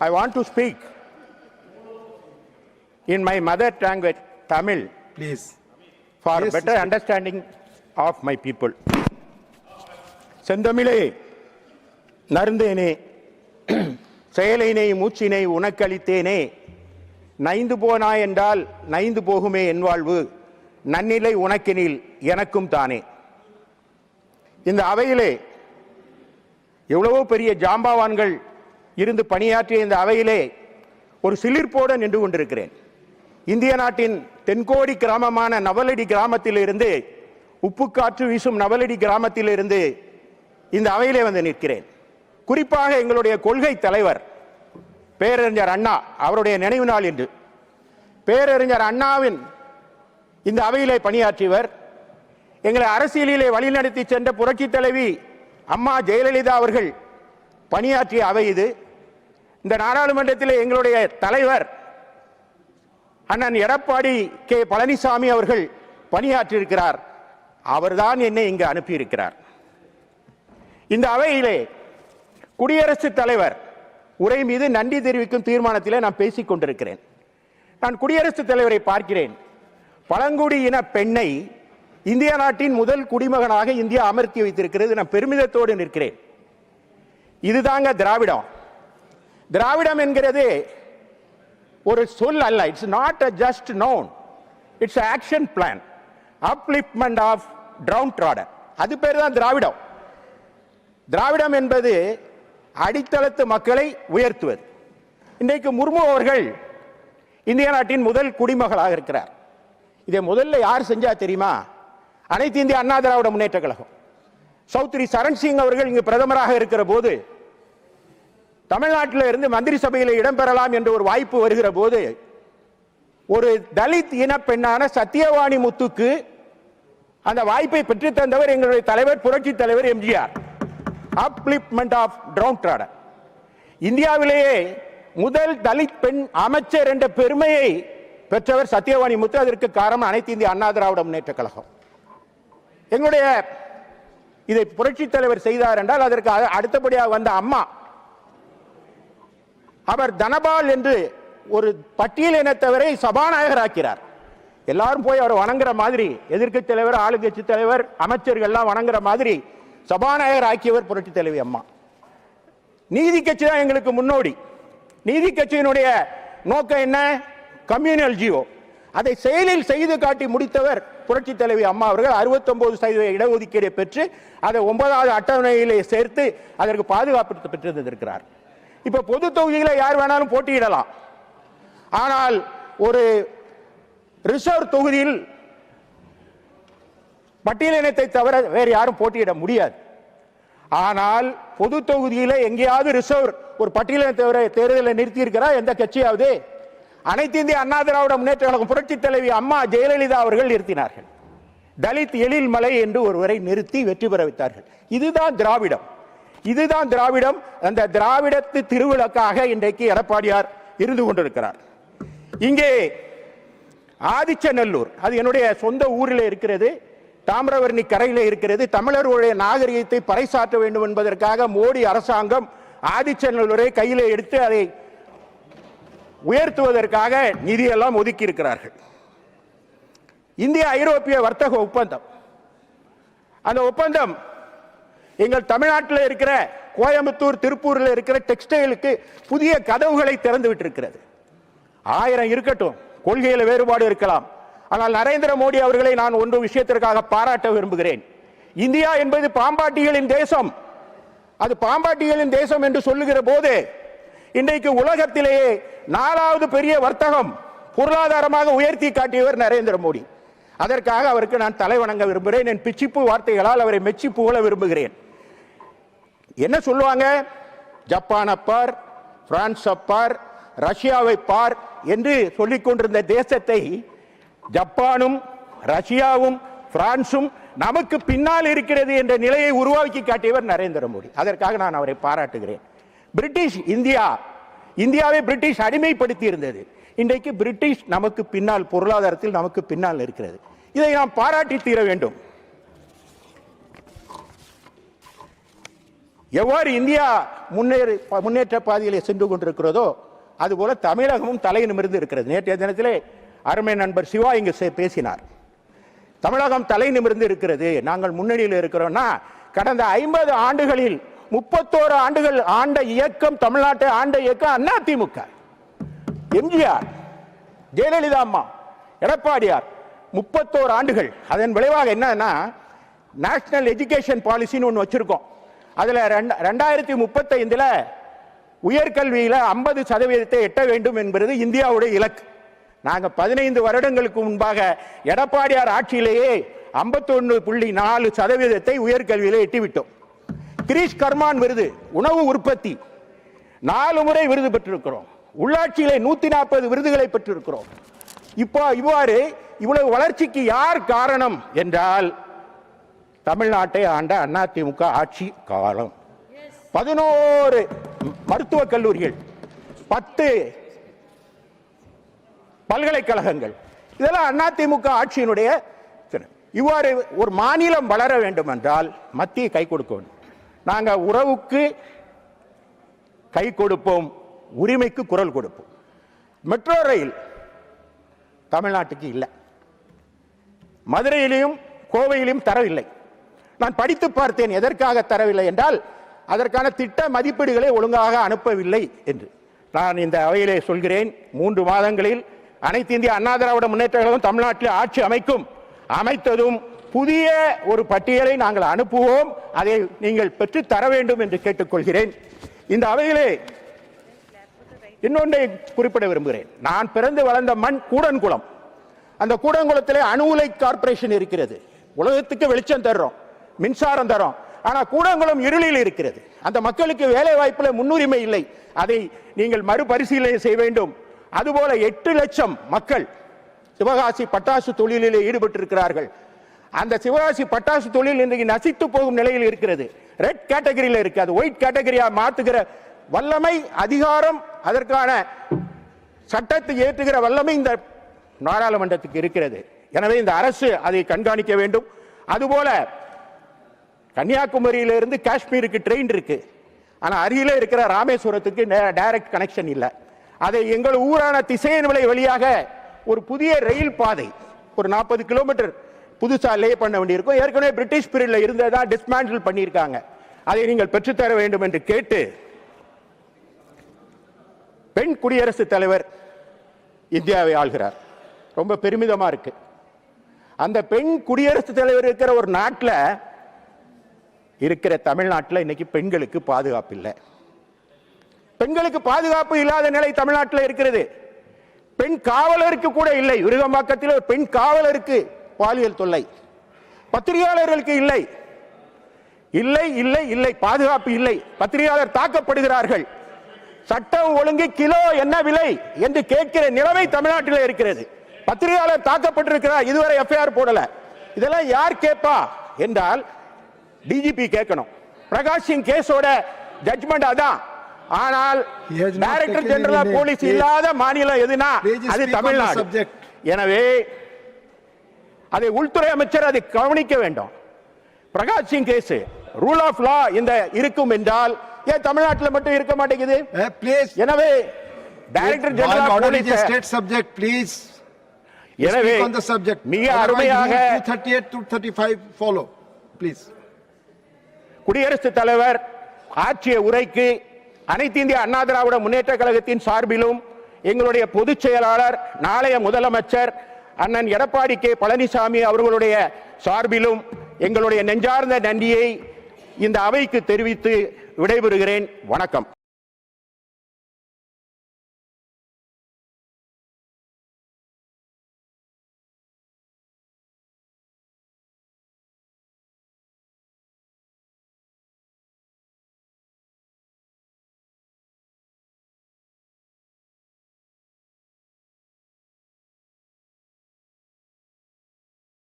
I want to speak in my mother language, Tamil, Please. for Yes, better understanding of my people. செந்தமிழே நருந்தேனே செயலினை மூச்சினை உனக்களித்தேனே நைந்து போனாய் என்றால் நைந்து போகுமே என் வாழ்வு நன்னிலை உனக்கெனில் எனக்கும் தானே இந்த அவையிலே எவ்வளவோ பெரிய ஜாம்பாவான்கள் இருந்து பணியாற்றிய இந்த அவையிலே ஒரு சிலிர்ப்போடு நின்று கொண்டிருக்கிறேன். இந்திய நாட்டின் தென்கோடி கிராமமான நவலடி கிராமத்திலிருந்து உப்புக்காற்று வீசும் நவலடி கிராமத்திலிருந்து இந்த அவையிலே வந்து நிற்கிறேன். குறிப்பாக எங்களுடைய கொள்கை தலைவர் பேரறிஞர் அண்ணா அவருடைய நினைவு நாள் என்று பேரறிஞர் அண்ணாவின் இந்த அவையிலே பணியாற்றியவர் எங்களை அரசியலிலே வழிநடத்தி சென்ற புரட்சி தலைவி அம்மா ஜெயலலிதா அவர்கள் பணியாற்றிய அவை இது. இந்த நாடாளுமன்றத்தில் எங்களுடைய தலைவர் அண்ணன் எடப்பாடி கே பழனிசாமி அவர்கள் பணியாற்றியிருக்கிறார். அவர்தான் என்னை இங்கு அனுப்பியிருக்கிறார். இந்த அவையிலே குடியரசுத் தலைவர் உரை மீது நன்றி தெரிவிக்கும் தீர்மானத்திலே நான் பேசிக் கொண்டிருக்கிறேன். நான் குடியரசுத் தலைவரை பார்க்கிறேன். பழங்குடி இன பெண்ணை இந்திய நாட்டின் முதல் குடிமகனாக இந்தியா அமர்த்தி வைத்திருக்கிறது. நான் பெருமிதத்தோடு நிற்கிறேன். இதுதாங்க திராவிடம். திராவிடம் என்கிறது ஒரு சொல் அல்ல. It's not a just noun it's action plan upliftment of downtrodden அது பேர் தான் திராவிடம். திராவிடம் என்பது அடித்தளத்து மக்களை உயர்த்துவது. இன்றைக்கு முர்மு அவர்கள் இந்திய நாட்டின் முதல் குடிமகளாக இருக்கிறார். இதை முதல்ல யார் செஞ்சா தெரியுமா? அனைத்து இந்திய அண்ணா திராவிட முன்னேற்ற கழகம். சௌத்ரி சரண் சிங் அவர்கள் இங்கு பிரதமராக இருக்கிற போது தமிழ்நாட்டில் இருந்து மந்திரி சபையில் இடம்பெறலாம் என்ற ஒரு வாய்ப்பு வருகிற போது ஒரு தலித் இன பெண்ணான சத்தியவாணி முத்துக்கு அந்த வாய்ப்பை பெற்றுத்தந்தவர் எங்களுடைய தலைவர் புரட்சி தலைவர் எம்ஜிஆர். அப்ளிப்மெண்ட் ஆஃப் ட்ரவுன் இந்தியாவிலேயே முதல் தலித் பெண் அமைச்சர் என்ற பெருமையை பெற்றவர் சத்தியவாணி முத்து. அதற்கு காரணம் அனைத்து இந்திய அண்ணா திராவிட முன்னேற்ற கழகம். எங்களுடைய இதை புரட்சி தலைவர் செய்தார் என்றால் அதற்கு அடுத்தபடியாக வந்த அம்மா அவர் தனபால் என்று ஒரு பட்டியல் இனத்தவரை சபாநாயகர் ஆக்கிறார் எல்லாரும் போய் அவர் வணங்குற மாதிரி எதிர்க்கட்சி தலைவர் ஆளுங்கட்சி தலைவர் அமைச்சர்கள்லாம் வணங்குற மாதிரி சபாநாயகர் ஆக்கியவர் புரட்சி தலைவி அம்மா. நீதி கட்சி தான் எங்களுக்கு முன்னோடி. நீதி கட்சியினுடைய நோக்கம் என்ன? Communal GO. அதை செயலில் செய்து காட்டி முடித்தவர் புரட்சி தலைவி அம்மா அவர்கள். 69% சதவீத இடஒதுக்கீடை பெற்று அதை ஒன்பதாவது அட்டவணையிலே சேர்த்து அதற்கு பாதுகாப்பு பெற்றிருந்திருக்கிறார். இப்ப பொது தொகுதிகளை யார் வேணாலும் போட்டியிடலாம். ஆனால் ஒரு ரிசர்வ் தொகுதியில் பட்டியலினத்தை தவிர வேறு யாரும் போட்டியிட முடியாது. ஆனால் பொது தொகுதியில் எங்கேயாவது ரிசர்வ் ஒரு பட்டியலினத்தை தவிர தேர்தலை நிறுத்தி இருக்கிறா எந்த கட்சியாவது? அனைத்து இந்திய அண்ணா திராவிட முன்னேற்ற கழகம் புரட்சி தலைவி அம்மா ஜெயலலிதா அவர்கள் நிறுத்தினார்கள். தலித் எழில் மலை என்று ஒருவரை நிறுத்தி வெற்றி பெற வைத்தார்கள் இதுதான் திராவிடம். இதுதான் திராவிடம். அந்த திராவிடத்து திருவிளக்காக இன்றைக்கு எடப்பாடியார் இருந்து கொண்டிருக்கிறார். இங்கே ஆதிச்சநல்லூர் அது என்னுடைய சொந்த ஊரில் இருக்கிறது தாமிரவர்ணி கரையில் இருக்கிறது தமிழர்களுடைய நாகரிகத்தை பறைசாற்ற வேண்டும் என்பதற்காக மோடி அரசாங்கம் ஆதிச்சநல்லூரை கையில் எடுத்து அதை உயர்த்துவதற்காக நிதியெல்லாம் ஒதுக்கி இருக்கிறார்கள் இந்திய ஐரோப்பிய வர்த்தக ஒப்பந்தம். அந்த ஒப்பந்தம் எங்கள் தமிழ்நாட்டில் இருக்கிற கோயம்புத்தூர் திருப்பூரில் இருக்கிற டெக்ஸ்டைலுக்கு புதிய கதவுகளை திறந்து விட்டிருக்கிறது. ஆயிரம் இருக்கட்டும் கொள்கையில் வேறுபாடு இருக்கலாம். ஆனால் நரேந்திர மோடி அவர்களை நான் ஒன்று விஷயத்திற்காக பாராட்ட விரும்புகிறேன். இந்தியா என்பது பாம்பாட்டிகளின் தேசம். அது பாம்பாட்டிகளின் தேசம் என்று சொல்லுகிற போது இன்றைக்கு உலகத்திலேயே நாலாவது பெரிய வர்த்தகம் பொருளாதாரமாக உயர்த்தி காட்டியவர் நரேந்திர மோடி. அதற்காக அவருக்கு நான் தலை வணங்க விரும்புகிறேன். என் பிச்சிப்பு வார்த்தைகளால் அவரை மெச்சி புகழ விரும்புகிறேன். என்ன சொல்லுவாங்க? ஜப்பான் அப்பார் பிரான்ஸ் அப்பார் ரஷ்யாவை பார் என்று சொல்லிக் கொண்டிருந்த தேசத்தை ஜப்பானும் ரஷ்யாவும் பிரான்சும் நமக்கு பின்னால் இருக்கிறது என்ற நிலையை உருவாக்கி காட்டியவர் நரேந்திர மோடி. அதற்காக நான் அவரை பாராட்டுகிறேன். பிரிட்டிஷ் இந்தியா இந்தியாவை பிரிட்டிஷ் அடிமைப்படுத்தி இருந்தது. இன்றைக்கு பிரிட்டிஷ் நமக்கு பின்னால் பொருளாதாரத்தில் நமக்கு பின்னால் இருக்கிறது. இதை நாம் பாராட்டி தீர வேண்டும். எவ்வாறு இந்தியா முன்னேறி முன்னேற்ற பாதையிலே சென்று கொண்டிருக்கிறதோ அதுபோல தமிழகமும் தலை நிமிர்ந்து இருக்கிறது. நேற்றைய தினத்திலே அருமை நண்பர் சிவா இங்கு பேசினார். தமிழகம் தலை நிமிர்ந்து இருக்கிறது. நாங்கள் முன்னணியில் இருக்கிறோம்னா கடந்த ஐம்பது ஆண்டுகளில் முப்பத்தோரு ஆண்டுகள் ஆண்ட இயக்கம் தமிழ்நாட்டை ஆண்ட இயக்கம் அதிமுக. எம்ஜிஆர் ஜெயலலிதா அம்மா எடப்பாடியார் முப்பத்தோரு ஆண்டுகள். அதன் விளைவாக என்னன்னா நேஷனல் எஜுகேஷன் பாலிசின்னு ஒன்று வச்சிருக்கோம். அதில் ரெண்ட- ரெண்டாயிரத்தி முப்பத்தைந்தில் உயர்கல்வியில் ஐம்பது சதவீதத்தை எட்ட வேண்டும் என்பது இந்தியாவுடைய இலக்கு. நாங்கள் பதினைந்து வருடங்களுக்கு முன்பாக எடப்பாடியார் ஆட்சியிலேயே 51.4% புள்ளி நாலு சதவீதத்தை உயர்கல்வியில் எட்டிவிட்டோம். கிரீஷ் கர்மான் விருது உணவு உற்பத்தி. நாலு முறை விருது பெற்றிருக்கிறோம். உள்ளாட்சியிலே நூற்றி நாற்பது விருதுகளை பெற்றிருக்கிறோம். இப்போ இவ்வாறு இவ்வளவு வளர்ச்சிக்கு யார் காரணம் என்றால் தமிழ்நாட்டை ஆண்ட அதிமுக ஆட்சி காலம். பதினோரு மருத்துவக் கல்லூரிகள் பத்து பல்கலைக்கழகங்கள். இதெல்லாம் அதிமுக ஆட்சியினுடைய இவ்வாறு ஒரு மாநிலம் வளர வேண்டும் என்றால் மத்திய கை கொடுக்க வேண்டும் நாங்க உறவுக்கு கை கொடுப்போம் உரிமைக்கு குரல் கொடுப்போம். மெட்ரோ ரயில் தமிழ்நாட்டுக்கு இல்லை. மதுரையிலையும் கோவையிலும் தரவில்லை. நான் படித்து பார்த்தேன் எதற்காக தரவில்லை என்றால் அதற்கான திட்ட மதிப்பீடுகளை ஒழுங்காக அனுப்பவில்லை என்று. நான் இந்த அவையிலே சொல்கிறேன் மூன்று மாதங்களில் அனைத்து இந்திய அண்ணா திராவிட முன்னேற்ற கழகம் தமிழ்நாட்டில் ஆட்சி அமைக்கும் அமைத்ததும் புதிய ஒரு பட்டியலை நாங்கள் அனுப்புவோம் அதை நீங்கள் பெற்று தர வேண்டும் என்று கேட்டுக்கொள்கிறேன். இந்த அவையிலே இன்னொன்றை குறிப்பிட விரும்புகிறேன். நான் பிறந்து வளர்ந்த மண் கூடன்குளம். அந்த கூடன்குளத்திலே அணு உலை கார்ப்பரேஷன் இருக்கிறது. உலகத்துக்கு வெளிச்சம் தர்றோம். மின்சாரம் தரும். ஆனால் கூடங்குளம் இருளில் இருக்கிறது. அந்த மக்களுக்கு வேலை வாய்ப்பில் முன்னுரிமை இல்லை. அதை நீங்கள் மறுபரிசீலனை செய்ய வேண்டும். அதுபோல எட்டு லட்சம் மக்கள் சிவகாசி பட்டாசு தொழிலிலே ஈடுபட்டிருக்கிறார்கள். அந்த சிவகாசி பட்டாசு தொழில் இன்றைக்கு நசித்து போகும் நிலையில் இருக்கிறது. ரெட் கேட்டகரியில் இருக்கு. அது ஒயிட் கேட்டகரியா மாற்றுகிற வல்லமை அதிகாரம் அதற்கான சட்டத்தை ஏற்றுகிற வல்லமை இந்த நாடாளுமன்றத்துக்கு இருக்கிறது. எனவே இந்த அரசு அதை கண்காணிக்க வேண்டும். அதுபோல கன்னியாகுமரியிலேருந்து காஷ்மீருக்கு ட்ரெயின் இருக்கு. ஆனா அருகிலே இருக்கிற ராமேஸ்வரத்துக்கு டைரக்ட் கனெக்ஷன் இல்லை. அதை எங்கள் ஊரான திசையன் விலை வழியாக ஒரு புதிய ரயில் பாதை ஒரு நாற்பது கிலோமீட்டர் புதுசா லே பண்ண வேண்டியிருக்கும். ஏற்கனவே பிரிட்டிஷ் பீரியட்ல இருந்ததா டிஸ்மேண்டில் பண்ணியிருக்காங்க. அதை நீங்கள் பெற்றுத்தர வேண்டும் என்று கேட்டு பெண் குடியரசுத் தலைவர் இந்தியாவை ஆள்கிறார். ரொம்ப பெருமிதமா இருக்கு. அந்த பெண் குடியரசுத் தலைவர் இருக்கிற ஒரு நாட்டில் இருக்கிற தமிழ்நாட்டில் இன்னைக்கு பெண்களுக்கு பாதுகாப்பு இல்லை பெண்களுக்கு பாதுகாப்பு இல்லாத நிலை தமிழ்நாட்டில் இருக்கிறது. பெண் காவலருக்கு கூட இல்லை. விருகம்பாக்கத்தில் ஒரு பெண் காவலருக்கு பாலியல் தொல்லை. பத்திரிகையாளர்களுக்கு இல்லை. இல்லை இல்லை இல்லை. பாதுகாப்பு இல்லை. பத்திரிகையாளர் தாக்கப்படுகிறார்கள். சட்டம் ஒழுங்கு கிலோ என்ன விலை என்று கேட்கிற நிலைமை தமிழ்நாட்டில் இருக்கிறது. பத்திரிகையாளர் தாக்கப்பட்டிருக்கிறார். இதுவரை எஃப்ஐஆர் போடல. இதெல்லாம் யார் கேட்பா? என்றால் டிஜிபி கேட்கணும் பிரகாஷ் சிங் கேஸோட ஜட்ஜ்மெண்ட் அதான் ஆனால் டைரக்டர் ஜெனரல் போலீஸ் இல்லாத மாநிலம் எதுனா அது தமிழ்நாடு. எனவே அதை உள்துறை அமைச்சர் அதை கவனிக்க வேண்டும் Prakash Singh case rule of law இந்த இருக்கும் என்றால் ஏன் தமிழ்நாட்டில் மட்டும் இருக்க மாட்டேங்குது Eh. எனவே director general police state subject, please. எனவே. மிக அருமையாக rule 238 to 35 follow, please. குடியரசுத் தலைவர் ஆற்றிய உரைக்கு அனைத்து இந்திய அண்ணா திராவிட முன்னேற்ற கழகத்தின் சார்பிலும் எங்களுடைய பொதுச் செயலாளர் நாளைய முதலமைச்சர் அண்ணன் எடப்பாடி கே. பழனிசாமி அவர்களுடைய சார்பிலும் எங்களுடைய நெஞ்சார்ந்த நன்றியை இந்த அவைக்கு தெரிவித்து விடைபெறுகிறேன். வணக்கம்.